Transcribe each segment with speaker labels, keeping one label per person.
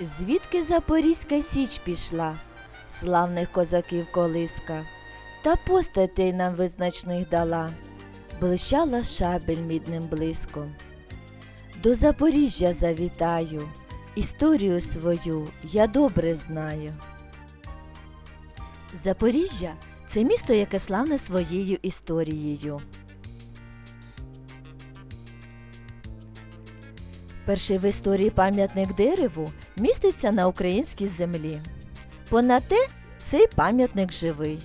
Speaker 1: Звідки Запорізька січ пішла, славних козаків колиска, та постатей нам визначних дала, блищала шабель мідним блиском. До Запоріжжя завітаю, історію свою я добре знаю. Запоріжжя це місто, яке славне своєю історією. Перший в історії пам'ятник дереву міститься на українській землі. Понад те, цей пам'ятник живий.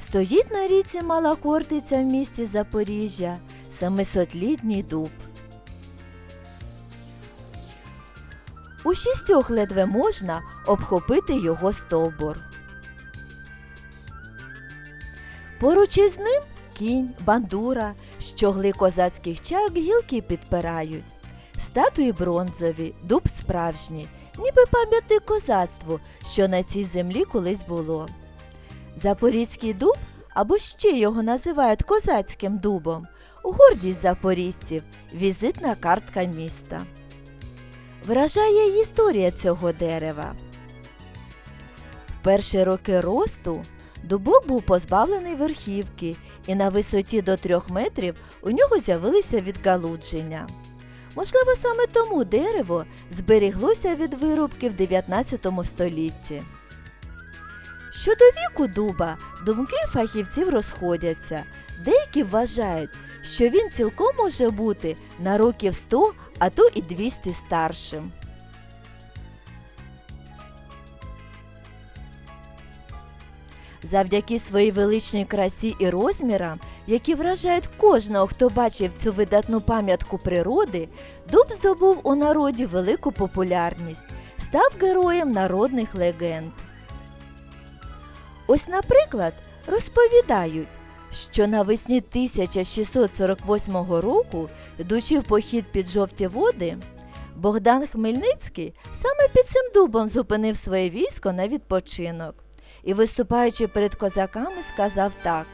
Speaker 1: Стоїть на річці Мала Хортиця в місті Запоріжжя семисотлітній дуб. У шістьох ледве можна обхопити його стовбур. Поруч із ним кінь, бандура, щогли козацьких чайок гілки підпирають. Статуї бронзові, дуб справжній, ніби пам'ятник козацтву, що на цій землі колись було. Запорізький дуб, або ще його називають козацьким дубом, гордість запорізців, візитна картка міста. Вражає історія цього дерева. В перші роки росту дубок був позбавлений верхівки, і на висоті до трьох метрів у нього з'явилися відгалудження. Можливо, саме тому дерево зберіглося від вирубки в 19 столітті. Щодо віку дуба, думки фахівців розходяться. Деякі вважають, що він цілком може бути на років 100, а то і 200 старшим. Завдяки своїй величній красі і розмірам, які вражають кожного, хто бачив цю видатну пам'ятку природи, дуб здобув у народі велику популярність, став героєм народних легенд. Ось, наприклад, розповідають, що навесні 1648 року, йдучи в похід під жовті води, Богдан Хмельницький саме під цим дубом зупинив своє військо на відпочинок і, виступаючи перед козаками, сказав так: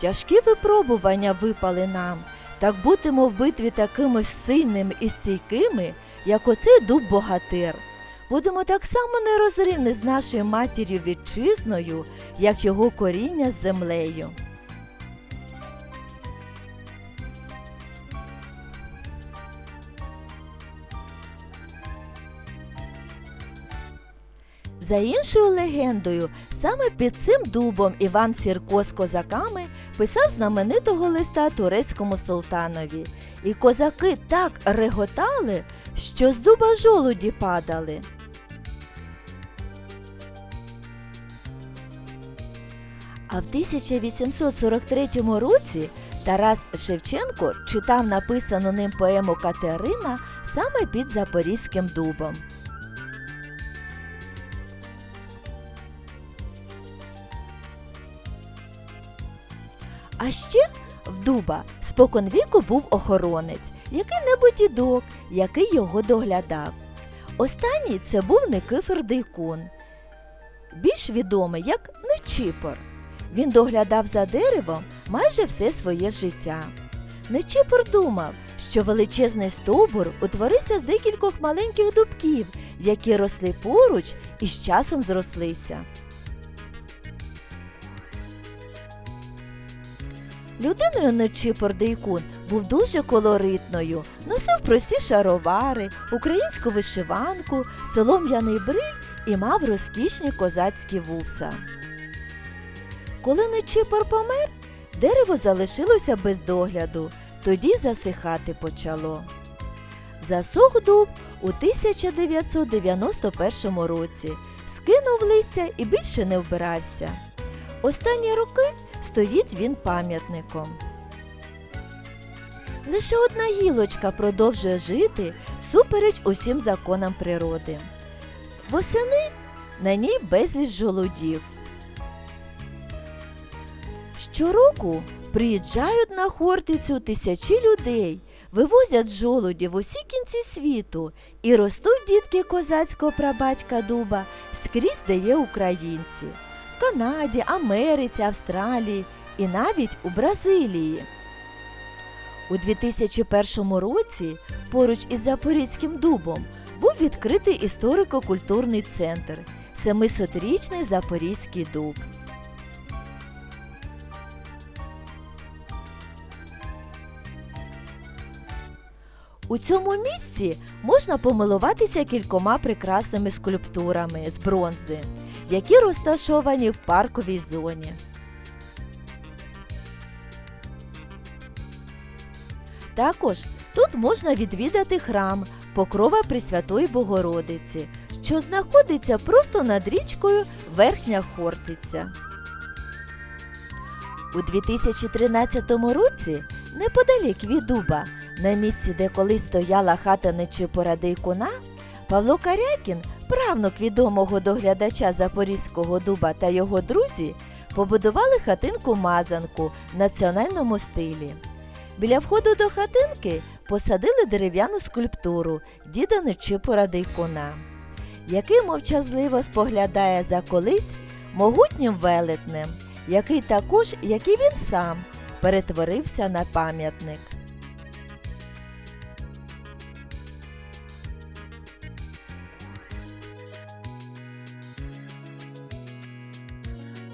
Speaker 1: Тяжкі випробування випали нам, так бутимо в битві такими сильними і стійкими, як оцей дуб богатир. Будемо так само нерозривні з нашою матір'ю вітчизною, як його коріння з землею. За іншою легендою, саме під цим дубом Іван Сірко з козаками писав знаменитого листа турецькому султанові. І козаки так реготали, що з дуба жолуді падали. А в 1843 році Тарас Шевченко читав написану ним поему Катерина саме під Запорізьким дубом. А ще в дуба споконвіку був охоронець, який-небудь дідок, який його доглядав. Останній це був Никифор Дейкун, більш відомий як Нечипор. Він доглядав за деревом майже все своє життя. Нечипор думав, що величезний стовбур утворився з декількох маленьких дубків, які росли поруч і з часом зрослися. Людиною Нечипор Дейкун був дуже колоритною, носив прості шаровари, українську вишиванку, солом'яний бриль і мав розкішні козацькі вуса. Коли Нечипор помер, дерево залишилося без догляду, тоді засихати почало. Засох дуб у 1991 році, скинув листя і більше не вбирався. Останні роки стоїть він пам'ятником. Лише одна гілочка продовжує жити всупереч усім законам природи. Восени на ній безліч жолудів. Щороку приїжджають на Хортицю тисячі людей, вивозять жолудів в усі кінці світу і ростуть дітки козацького прабатька дуба скрізь, де є українці Канаді, Америці, Австралії і навіть у Бразилії. У 2001 році поруч із Запорізьким дубом був відкритий історико-культурний центр Семисотрічний Запорізький дуб. У цьому місці можна помилуватися кількома прекрасними скульптурами з бронзи, які розташовані в парковій зоні. Також тут можна відвідати храм Покрова Пресвятої Богородиці, що знаходиться просто над річкою Верхня Хортиця. У 2013 році, неподалік від дуба, на місці, де колись стояла хата Нечипора Дейкуна, Павло Карякін, правнук відомого доглядача Запорізького дуба та його друзі, побудували хатинку Мазанку в національному стилі. Біля входу до хатинки посадили дерев'яну скульптуру діда Нечипора Дейкуна, який мовчазливо споглядає за колись могутнім велетнем, який також, як і він сам, перетворився на пам'ятник.